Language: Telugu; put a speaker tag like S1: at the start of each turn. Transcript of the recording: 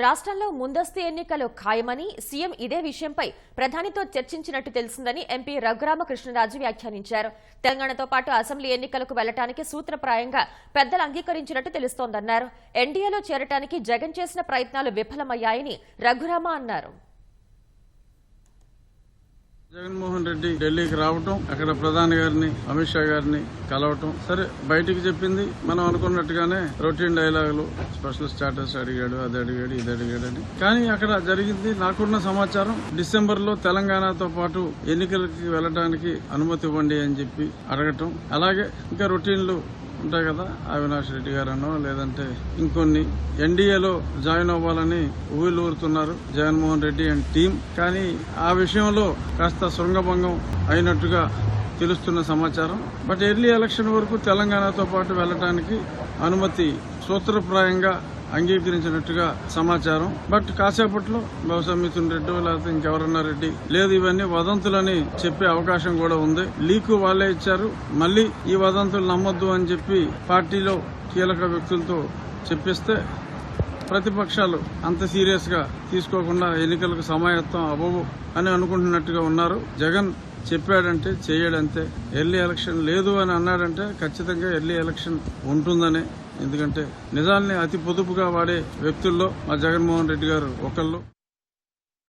S1: రాష్ట్రంలో ముందస్తు ఎన్నికలు ఖాయమని సీఎం ఇదే విషయంపై ప్రధానితో చర్చించినట్టు తెలిసిందని ఎంపీ రఘురామకృష్ణరాజు వ్యాఖ్యానించారు. తెలంగాణతో పాటు అసెంబ్లీ ఎన్నికలకు వెళ్ళడానికి సూత్రప్రాయంగా పెద్దలు అంగీకరించినట్టు తెలుస్తోందన్నారు. ఎన్డీఏలో చేరటానికి జగన్ చేసిన ప్రయత్నాలు విఫలమయ్యాయని రఘురామ అన్నారు.
S2: జగన్మోహన్ రెడ్డి ఢిల్లీకి రావటం అక్కడ ప్రధాని గారిని అమిత్ షా గారిని కలవటం. సరే బయటికి చెప్పింది మనం అనుకున్నట్టుగానే రొటీన్ డైలాగులు స్పెషల్ స్టాటస్ అడిగాడు అది అడిగాడు ఇది అడిగాడు అని. కానీ అక్కడ జరిగింది నాకున్న సమాచారం డిసెంబర్లో తెలంగాణతో పాటు ఎన్నికలకి వెళ్ళడానికి అనుమతి ఇవ్వండి అని చెప్పి అడగటం. అలాగే ఇంకా రొటీన్లు ఉంటాయి కదా అవినాష్ రెడ్డి గారనో లేదంటే ఇంకొన్ని ఎన్డీఏలో జాయిన్ అవ్వాలని ఊరుతున్నారు జగన్మోహన్ రెడ్డి అండ్ టీం కానీ ఆ విషయంలో కాస్త శృంగభంగం అయినట్టుగా తెలుస్తున్న సమాచారం. బట్ ఎర్లీ ఎలక్షన్ వరకు తెలంగాణతో పాటు వెళ్ళడానికి అనుమతి సూత్రప్రాయంగా అంగీకరించినట్టుగా సమాచారం. బట్ కాసేపట్లో బహుశా మిథున్ రెడ్డి లేకపోతే ఇంకెవరన్నా రెడ్డి. లేదు ఇవన్నీ వదంతులని చెప్పే అవకాశం కూడా ఉంది. లీకు వాళ్ళే ఇచ్చారు. మళ్ళీ ఈ వదంతులు నమ్మొద్దు అని చెప్పి పార్టీలో కీలక వ్యక్తులతో చెప్పిస్తే ప్రతిపక్షాలు అంత సీరియస్గా తీసుకోకుండా ఎన్నికలకు సమాయత్తం అవ్వవు అని అనుకుంటున్నట్టుగా ఉన్నారు. జగన్ చెప్పాడంటే చేయడంతే. ఎర్లీ ఎలక్షన్ లేదు అని అన్నాడంటే ఖచ్చితంగా ఎర్లీ ఎలక్షన్ ఉంటుందని ఎందుకంటే నిజాల్ని అతి పొదుపుగా వాడే వ్యక్తుల్లో మా జగన్మోహన్ రెడ్డి గారు ఒకళ్ళు.